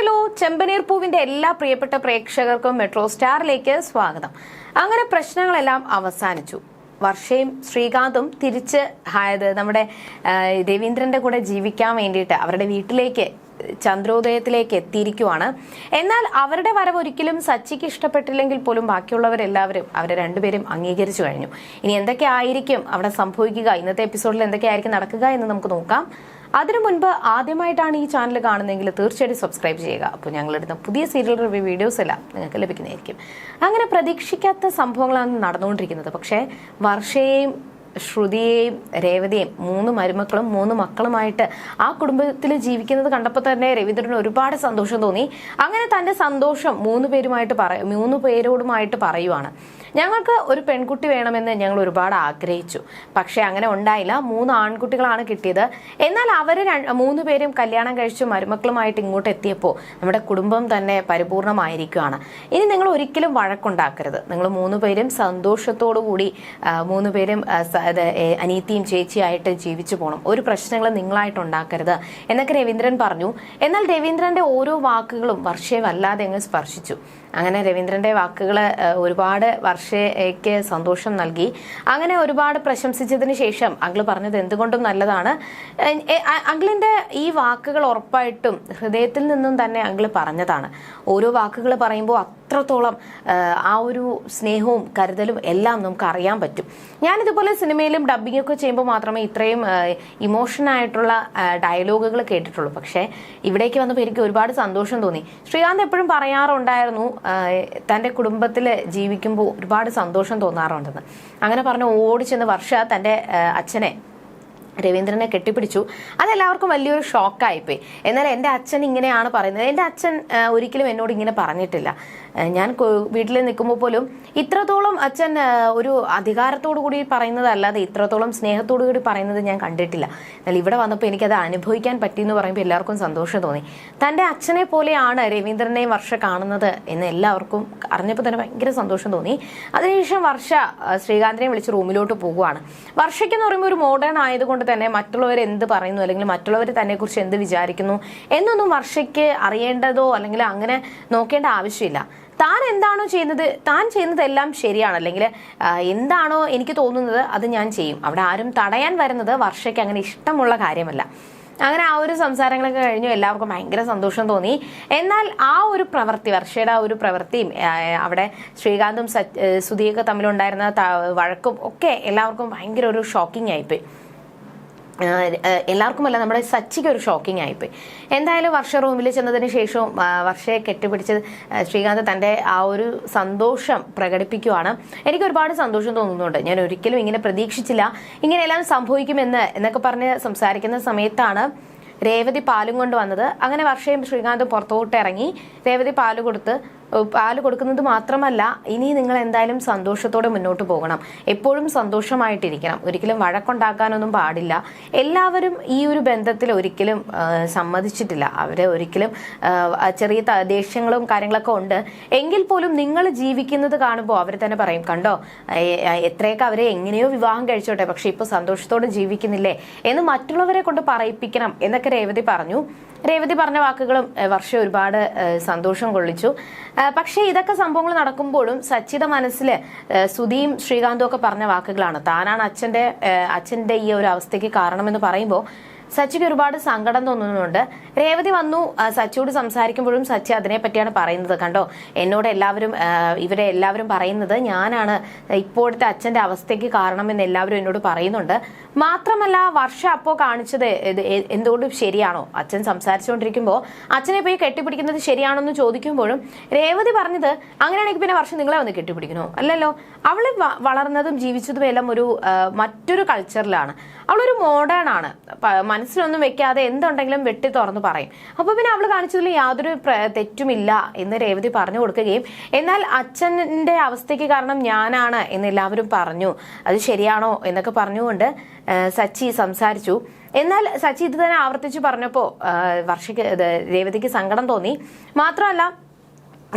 Hello ചെമ്പനീർ പൂവിന്റെ എല്ലാ പ്രിയപ്പെട്ട പ്രേക്ഷകർക്കും മെട്രോ സ്റ്റാറിലേക്ക് സ്വാഗതം. അങ്ങനെ പ്രശ്നങ്ങളെല്ലാം അവസാനിച്ചു. വർഷയും ശ്രീകാന്തും തിരിച്ച് ആയത് നമ്മുടെ രവീന്ദ്രന്റെ കൂടെ ജീവിക്കാൻ വേണ്ടിയിട്ട് അവരുടെ വീട്ടിലേക്ക് ചന്ദ്രോദയത്തിലേക്ക് എത്തിയിരിക്കുവാണ്. എന്നാൽ അവരുടെ വരവ് ഒരിക്കലും സച്ചിക്ക് ഇഷ്ടപ്പെട്ടില്ലെങ്കിൽ പോലും ബാക്കിയുള്ളവരെല്ലാവരും അവരെ രണ്ടുപേരും അംഗീകരിച്ചു കഴിഞ്ഞു. ഇനി എന്തൊക്കെ ആയിരിക്കും അവിടെ സംഭവിക്കുക? ഇന്നത്തെ എപ്പിസോഡിൽ എന്തൊക്കെയായിരിക്കും നടക്കുക എന്ന് നമുക്ക് നോക്കാം. അതിനു മുൻപ് ആദ്യമായിട്ടാണ് ഈ ചാനൽ കാണുന്നതെങ്കിൽ തീർച്ചയായിട്ടും സബ്സ്ക്രൈബ് ചെയ്യുക. അപ്പോൾ ഞങ്ങളിടുന്ന പുതിയ സീരിയൽ റിവ്യൂ വീഡിയോസ് എല്ലാം നിങ്ങൾക്ക് ലഭിക്കുന്നതായിരിക്കും. അങ്ങനെ പ്രതീക്ഷിക്കാത്ത സംഭവങ്ങളാണ് നടന്നുകൊണ്ടിരിക്കുന്നത്. പക്ഷേ വർഷയെയും ശ്രുതിയെയും രേവതിയെയും മൂന്ന് മരുമക്കളും മൂന്ന് മക്കളുമായിട്ട് ആ കുടുംബത്തിൽ ജീവിക്കുന്നത് കണ്ടപ്പോൾ തന്നെ രവീന്ദ്രന് ഒരുപാട് സന്തോഷം തോന്നി. അങ്ങനെ തന്റെ സന്തോഷം മൂന്ന് പേരുമായിട്ട് പറ മൂന്ന് പേരോടുമായിട്ട് പറയുവാണ്. ഞങ്ങൾക്ക് ഒരു പെൺകുട്ടി വേണമെന്ന് ഞങ്ങൾ ഒരുപാട് ആഗ്രഹിച്ചു. പക്ഷേ അങ്ങനെ ഉണ്ടായില്ല. മൂന്ന് ആൺകുട്ടികളാണ് കിട്ടിയത്. എന്നാൽ അവർ മൂന്ന് പേരും കല്യാണം കഴിച്ച് മരുമക്കളുമായിട്ട് ഇങ്ങോട്ട് എത്തിയപ്പോൾ നമ്മുടെ കുടുംബം തന്നെ പരിപൂർണമായിരിക്കുകയാണ്. ഇനി നിങ്ങൾ ഒരിക്കലും വഴക്കുണ്ടാക്കരുത്. നിങ്ങൾ മൂന്ന് പേരും സന്തോഷത്തോടു കൂടി മൂന്ന് പേരും അത്, അനീത്തിയും ചേച്ചിയായിട്ട് ജീവിച്ചു പോകണം ഒരു പ്രശ്നങ്ങൾ നിങ്ങളായിട്ട് ഉണ്ടാക്കരുത്. എന്നൊക്കെ രവീന്ദ്രൻ പറഞ്ഞു. എന്നാൽ രവീന്ദ്രന്റെ ഓരോ വാക്കുകളും വർഷയെ വല്ലാതെ അങ്ങ് സ്പർശിച്ചു. അങ്ങനെ രവീന്ദ്രന്റെ വാക്കുകൾ ഒരുപാട് വർഷയ്ക്ക് സന്തോഷം നൽകി. അങ്ങനെ ഒരുപാട് പ്രശംസിച്ചതിന് ശേഷം അങ്കിൾ പറഞ്ഞത് എന്തുകൊണ്ടും നല്ലതാണ്. അങ്കിളിന്റെ ഈ വാക്കുകൾ ഉറപ്പായിട്ടും ഹൃദയത്തിൽ നിന്നും തന്നെ അങ്കിൾ പറഞ്ഞതാണ്. ഓരോ വാക്കുകൾ പറയുമ്പോൾ അത്രത്തോളം ആ ഒരു സ്നേഹവും കരുതലും എല്ലാം നമുക്ക് അറിയാൻ പറ്റും. ഞാനിതുപോലെ സിനിമയിലും ഡബ്ബിംഗ് ഒക്കെ ചെയ്യുമ്പോൾ മാത്രമേ ഇത്രയും ഇമോഷൻ ആയിട്ടുള്ള ഡയലോഗുകൾ കേട്ടിട്ടുള്ളൂ. പക്ഷേ ഇവിടേക്ക് വന്നപ്പോൾ എനിക്ക് ഒരുപാട് സന്തോഷം തോന്നി. ശ്രീകാന്ത് എപ്പോഴും പറയാറുണ്ടായിരുന്നു തന്റെ കുടുംബത്തിൽ ജീവിക്കുമ്പോൾ ഒരുപാട് സന്തോഷം തോന്നാറുണ്ടെന്ന്. അങ്ങനെ പറഞ്ഞ് ഓടിച്ചെന്ന് വർഷ തന്റെ അച്ഛനെ രവീന്ദ്രനെ കെട്ടിപ്പിടിച്ചു. അതെല്ലാവർക്കും വലിയൊരു ഷോക്കായിപ്പോയി. എന്നാൽ എന്റെ അച്ഛൻ ഇങ്ങനെയാണ് പറയുന്നത്. എന്റെ അച്ഛൻ ഒരിക്കലും എന്നോട് ഇങ്ങനെ പറഞ്ഞിട്ടില്ല. ഞാൻ വീട്ടിൽ നിൽക്കുമ്പോൾ പോലും ഇത്രത്തോളം അച്ഛൻ ഒരു അധികാരത്തോടു കൂടി പറയുന്നതല്ലാതെ ഇത്രത്തോളം സ്നേഹത്തോടു കൂടി പറയുന്നത് ഞാൻ കണ്ടിട്ടില്ല. എന്നാൽ ഇവിടെ വന്നപ്പോൾ എനിക്കത് അനുഭവിക്കാൻ പറ്റി എന്ന് പറയുമ്പോൾ എല്ലാവർക്കും സന്തോഷം തോന്നി. തന്റെ അച്ഛനെ പോലെയാണ് രവീന്ദ്രനെ വർഷ കാണുന്നത് എന്ന് എല്ലാവർക്കും അറിഞ്ഞപ്പോൾ തന്നെ ഭയങ്കര സന്തോഷം തോന്നി. അതിനുശേഷം വർഷ ശ്രീകാന്തിനെ വിളിച്ച് റൂമിലോട്ട് പോകുവാണ് വർഷയ്ക്കെന്ന് പറയുമ്പോൾ ഒരു മോഡേൺ ആയതുകൊണ്ട് തന്നെ മറ്റുള്ളവർ എന്ത് പറയുന്നു അല്ലെങ്കിൽ മറ്റുള്ളവർ തന്നെ കുറിച്ച് എന്ത് വിചാരിക്കുന്നു എന്നൊന്നും വർഷയ്ക്ക് അറിയേണ്ടതോ അല്ലെങ്കിൽ അങ്ങനെ നോക്കേണ്ട ആവശ്യമില്ല. താൻ എന്താണോ ചെയ്യുന്നത് താൻ ചെയ്യുന്നതെല്ലാം ശരിയാണ്. അല്ലെങ്കിൽ എന്താണോ എനിക്ക് തോന്നുന്നത് അത് ഞാൻ ചെയ്യും. അവിടെ ആരും തടയാൻ വരുന്നത് വർഷയ്ക്ക് അങ്ങനെ ഇഷ്ടമുള്ള കാര്യമല്ല. അങ്ങനെ ആ ഒരു സംസാരങ്ങളൊക്കെ കഴിഞ്ഞു. എല്ലാവർക്കും ഭയങ്കര സന്തോഷം തോന്നി. എന്നാൽ ആ ഒരു പ്രവൃത്തി വർഷയുടെ ആ ഒരു പ്രവൃത്തിയും അവിടെ ശ്രീകാന്തും സുധിയൊക്കെ തമ്മിലുണ്ടായിരുന്ന വഴക്കും ഒക്കെ എല്ലാവർക്കും ഭയങ്കര ഒരു ഷോക്കിംഗ് ആയിപ്പോയി. എല്ലാവർക്കുമല്ല നമ്മുടെ സച്ചിക്ക് ഒരു ഷോക്കിംഗ് ആയിപ്പോയി. എന്തായാലും വർഷ റൂമിൽ ചെന്നതിന് ശേഷവും വർഷയെ കെട്ടിപ്പിടിച്ച് ശ്രീകാന്ത് തന്റെ ആ ഒരു സന്തോഷം പ്രകടിപ്പിക്കുവാണ്. എനിക്ക് ഒരുപാട് സന്തോഷം തോന്നുന്നുണ്ട്. ഞാൻ ഒരിക്കലും ഇങ്ങനെ പ്രതീക്ഷിച്ചില്ല. ഇങ്ങനെയെല്ലാം സംഭവിക്കുമെന്ന് എന്നൊക്കെ പറഞ്ഞ് സംസാരിക്കുന്ന സമയത്താണ് രേവതി പാലും കൊണ്ട് വന്നത്. അങ്ങനെ വർഷയും ശ്രീകാന്തും പുറത്തോട്ട് ഇറങ്ങി. രേവതി പാൽ കൊടുത്ത് പാൽ കൊടുക്കുന്നത് മാത്രമല്ല ഇനി നിങ്ങൾ എന്തായാലും സന്തോഷത്തോടെ മുന്നോട്ട് പോകണം. എപ്പോഴും സന്തോഷമായിട്ടിരിക്കണം. ഒരിക്കലും വഴക്കുണ്ടാക്കാനൊന്നും പാടില്ല. എല്ലാവരും ഈ ഒരു ബന്ധത്തിൽ ഒരിക്കലും സമ്മതിച്ചിട്ടില്ല. അവരെ ഒരിക്കലും ചെറിയ ദേഷ്യങ്ങളും കാര്യങ്ങളൊക്കെ ഉണ്ട്. എങ്കിൽ പോലും നിങ്ങൾ ജീവിക്കുന്നത് കാണുമ്പോൾ അവർ തന്നെ പറയും കണ്ടോ എത്രയൊക്കെ അവരെ എങ്ങനെയോ വിവാഹം കഴിച്ചോട്ടെ പക്ഷെ ഇപ്പൊ സന്തോഷത്തോടെ ജീവിക്കുന്നില്ലേ? എന്ന് മറ്റുള്ളവരെ കൊണ്ട് പറയിപ്പിക്കണം എന്നൊക്കെ രേവതി പറഞ്ഞു. രേവതി പറഞ്ഞ വാക്കുകളും വർഷം ഒരുപാട് സന്തോഷം കൊള്ളിച്ചു. പക്ഷേ ഇതൊക്കെ സംഭവങ്ങൾ നടക്കുമ്പോഴും സച്ചിത മനസ്സിൽ സുധിയും ശ്രീകാന്തും ഒക്കെ പറഞ്ഞ വാക്കുകളാണ്. താനാണ് അച്ഛന്റെ അച്ഛന്റെ ഈ ഒരു അവസ്ഥയ്ക്ക് കാരണമെന്ന് പറയുമ്പോൾ സച്ചിക്ക് ഒരുപാട് സങ്കടം തോന്നുന്നുണ്ട്. രേവതി വന്നു സച്ചിയോട് സംസാരിക്കുമ്പോഴും സച്ചി അതിനെ പറ്റിയാണ് പറയുന്നത്. കണ്ടോ? എന്നോട് എല്ലാവരും ഇവരെ എല്ലാവരും പറയുന്നത് ഞാനാണ് ഇപ്പോഴത്തെ അച്ഛന്റെ അവസ്ഥയ്ക്ക് കാരണമെന്ന് എല്ലാവരും എന്നോട് പറയുന്നുണ്ട്. മാത്രമല്ല വർഷ അപ്പോ കാണിച്ചത് എന്തുകൊണ്ട് ശരിയാണോ? അച്ഛൻ സംസാരിച്ചുകൊണ്ടിരിക്കുമ്പോൾ അച്ഛനെ പോയി കെട്ടിപ്പിടിക്കുന്നത് ശരിയാണോ എന്ന് ചോദിക്കുമ്പോഴും രേവതി പറഞ്ഞത് അങ്ങനെയാണെങ്കിൽ പിന്നെ വർഷം നിങ്ങളെ വന്ന് കെട്ടിപ്പിടിക്കണോ? അല്ലല്ലോ. അവൾ വളർന്നതും ജീവിച്ചതും എല്ലാം ഒരു മറ്റൊരു കൾച്ചറിലാണ് അവളൊരു മോഡേൺ ആണ്. മനസ്സിലൊന്നും വെക്കാതെ എന്തുണ്ടെങ്കിലും വെട്ടി തുറന്ന് പറയും. അപ്പൊ പിന്നെ അവൾ കാണിച്ചതിൽ യാതൊരു തെറ്റുമില്ല എന്ന് രേവതി പറഞ്ഞു കൊടുക്കുകയും എന്നാൽ അച്ഛന്റെ അവസ്ഥയ്ക്ക് കാരണം ഞാനാണ് എന്ന് എല്ലാവരും പറഞ്ഞു. അത് ശരിയാണോ? എന്നൊക്കെ പറഞ്ഞുകൊണ്ട് സച്ചി സംസാരിച്ചു. എന്നാൽ സച്ചി ഇത് തന്നെ ആവർത്തിച്ച് പറഞ്ഞപ്പോൾ വർഷയ്ക്ക് രേവതിക്ക് സങ്കടം തോന്നി. മാത്രമല്ല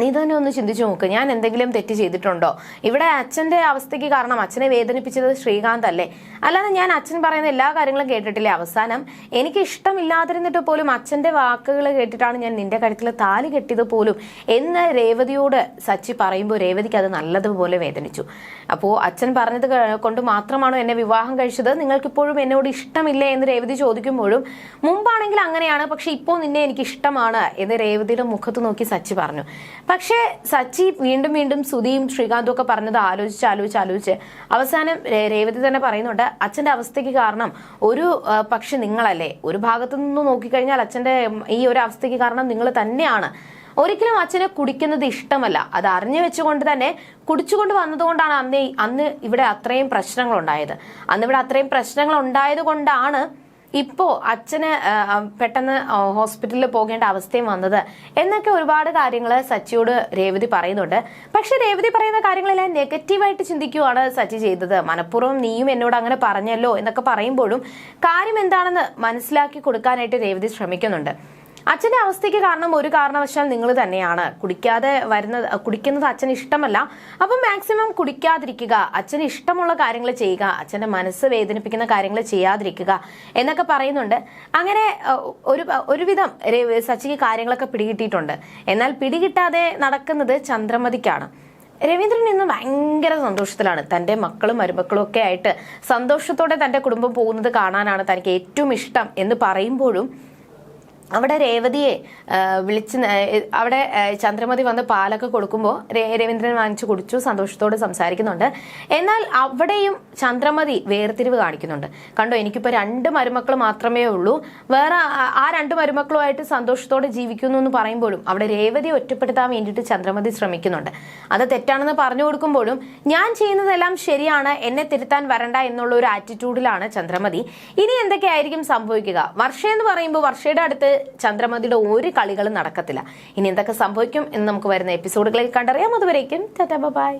നീ തന്നെ ഒന്ന് ചിന്തിച്ചു നോക്ക്. ഞാൻ എന്തെങ്കിലും തെറ്റ് ചെയ്തിട്ടുണ്ടോ? ഇവിടെ അച്ഛന്റെ അവസ്ഥയ്ക്ക് കാരണം അച്ഛനെ വേദനിപ്പിച്ചത് ശ്രീകാന്ത് അല്ലേ? അല്ലാതെ ഞാൻ അച്ഛൻ പറയുന്ന എല്ലാ കാര്യങ്ങളും കേട്ടിട്ടില്ലേ? അവസാനം എനിക്ക് ഇഷ്ടമില്ലാതിരുന്നിട്ട് പോലും അച്ഛന്റെ വാക്കുകൾ കേട്ടിട്ടാണ് ഞാൻ നിന്റെ കഴുത്തിൽ താലി കെട്ടിയത് പോലും എന്ന് രേവതിയോട് സച്ചി പറയുമ്പോൾ രേവതിക്ക് അത് നല്ലതുപോലെ വേദനിച്ചു. അപ്പോൾ അച്ഛൻ പറഞ്ഞത് കൊണ്ട് മാത്രമാണോ എന്നെ വിവാഹം കഴിച്ചത്? നിങ്ങൾക്കിപ്പോഴും എന്നോട് ഇഷ്ടമില്ലേ എന്ന് രേവതി ചോദിക്കുമ്പോഴും മുമ്പാണെങ്കിൽ അങ്ങനെയാണ് പക്ഷെ ഇപ്പോൾ നിന്നെ എനിക്ക് ഇഷ്ടമാണ് എന്ന് രേവതിയുടെ മുഖത്ത് നോക്കി സച്ചി പറഞ്ഞു. പക്ഷേ സച്ചി വീണ്ടും വീണ്ടും സുധിയും ശ്രീകാന്തും ഒക്കെ പറഞ്ഞത് ആലോചിച്ച് ആലോചിച്ച് ആലോചിച്ച് അവസാനം രേവതി തന്നെ പറയുന്നുണ്ട് അച്ഛന്റെ അവസ്ഥയ്ക്ക് കാരണം ഒരു പക്ഷെ നിങ്ങളല്ലേ. ഒരു ഭാഗത്തു നിന്ന് നോക്കിക്കഴിഞ്ഞാൽ അച്ഛന്റെ ഈ ഒരു അവസ്ഥയ്ക്ക് കാരണം നിങ്ങൾ തന്നെയാണ്. ഒരിക്കലും അച്ഛനെ കുടിക്കുന്നത് ഇഷ്ടമല്ല. അത് അറിഞ്ഞു വെച്ചുകൊണ്ട് തന്നെ കുടിച്ചുകൊണ്ട് വന്നതുകൊണ്ടാണ് അന്ന് അന്ന് ഇവിടെ അത്രയും പ്രശ്നങ്ങൾ ഉണ്ടായത് അന്ന് ഇവിടെ അത്രയും പ്രശ്നങ്ങൾ ഉണ്ടായത് കൊണ്ടാണ് ഇപ്പോ അച്ഛന് പെട്ടെന്ന് ഹോസ്പിറ്റലിൽ പോകേണ്ട അവസ്ഥയും വന്നത്. എന്നൊക്കെ ഒരുപാട് കാര്യങ്ങൾ സച്ചിയോട് രേവതി പറയുന്നുണ്ട്. പക്ഷെ രേവതി പറയുന്ന കാര്യങ്ങളെല്ലാം നെഗറ്റീവായിട്ട് ചിന്തിക്കുവാണ് സച്ചി ചെയ്തത്. മനഃപൂർവം നീയും എന്നോട് അങ്ങനെ പറഞ്ഞല്ലോ എന്നൊക്കെ പറയുമ്പോഴും കാര്യം എന്താണെന്ന് മനസ്സിലാക്കി കൊടുക്കാനായിട്ട് രേവതി ശ്രമിക്കുന്നുണ്ട്. അച്ഛന്റെ അവസ്ഥയ്ക്ക് കാരണം ഒരു കാരണവശാൽ നിങ്ങൾ തന്നെയാണ്. കുടിക്കാതെ വരുന്നത് കുടിക്കുന്നത് അച്ഛന് ഇഷ്ടമല്ല. അപ്പം മാക്സിമം കുടിക്കാതിരിക്കുക അച്ഛന് ഇഷ്ടമുള്ള കാര്യങ്ങൾ ചെയ്യുക അച്ഛന്റെ മനസ്സ് വേദനിപ്പിക്കുന്ന കാര്യങ്ങൾ ചെയ്യാതിരിക്കുക എന്നൊക്കെ പറയുന്നുണ്ട്. അങ്ങനെ ഒരു ഒരുവിധം സച്ചിക്ക് കാര്യങ്ങളൊക്കെ പിടികിട്ടിയിട്ടുണ്ട്. എന്നാൽ പിടികിട്ടാതെ നടക്കുന്നത് ചന്ദ്രമതിക്കാണ്. രവീന്ദ്രൻ ഇന്ന് ഭയങ്കര സന്തോഷത്തിലാണ്. തന്റെ മക്കളും മരുമക്കളും ഒക്കെ ആയിട്ട് സന്തോഷത്തോടെ തന്റെ കുടുംബം പോകുന്നത് കാണാനാണ് തനിക്ക് ഏറ്റവും ഇഷ്ടം എന്ന് പറയുമ്പോഴും അവിടെ രേവതിയെ വിളിച്ച് അവിടെ ചന്ദ്രമതി വന്ന് പാലൊക്കെ കൊടുക്കുമ്പോൾ രവീന്ദ്രൻ വാങ്ങിച്ചു കുടിച്ചു സന്തോഷത്തോട് സംസാരിക്കുന്നുണ്ട്. എന്നാൽ അവിടെയും ചന്ദ്രമതി വേർതിരിവ് കാണിക്കുന്നുണ്ട്. കണ്ടോ എനിക്കിപ്പോൾ രണ്ട് മരുമക്കൾ മാത്രമേ ഉള്ളൂ. വേറെ ആ- രണ്ട് മരുമക്കളുമായിട്ട് സന്തോഷത്തോടെ ജീവിക്കുന്നു എന്ന് പറയുമ്പോഴും അവിടെ രേവതി ഒറ്റപ്പെടുത്താൻ വേണ്ടിയിട്ട് ചന്ദ്രമതി ശ്രമിക്കുന്നുണ്ട്. അത് തെറ്റാണെന്ന് പറഞ്ഞു കൊടുക്കുമ്പോഴും ഞാൻ ചെയ്യുന്നതെല്ലാം ശരിയാണ് എന്നെ തിരുത്താൻ വരണ്ട എന്നുള്ള ഒരു ആറ്റിറ്റ്യൂഡിലാണ് ചന്ദ്രമതി. ഇനി എന്തൊക്കെയായിരിക്കും സംഭവിക്കുക? വർഷയെന്ന് പറയുമ്പോൾ വർഷയുടെ അടുത്ത് ചന്ദ്രമതിയുടെ ഒരു കളികളും നടക്കത്തില്ല. ഇനി എന്തൊക്കെ സംഭവിക്കും എന്ന് നമുക്ക് വരുന്ന എപ്പിസോഡുകളിൽ കണ്ടറിയാം. അതുവരേക്കും ബൈ.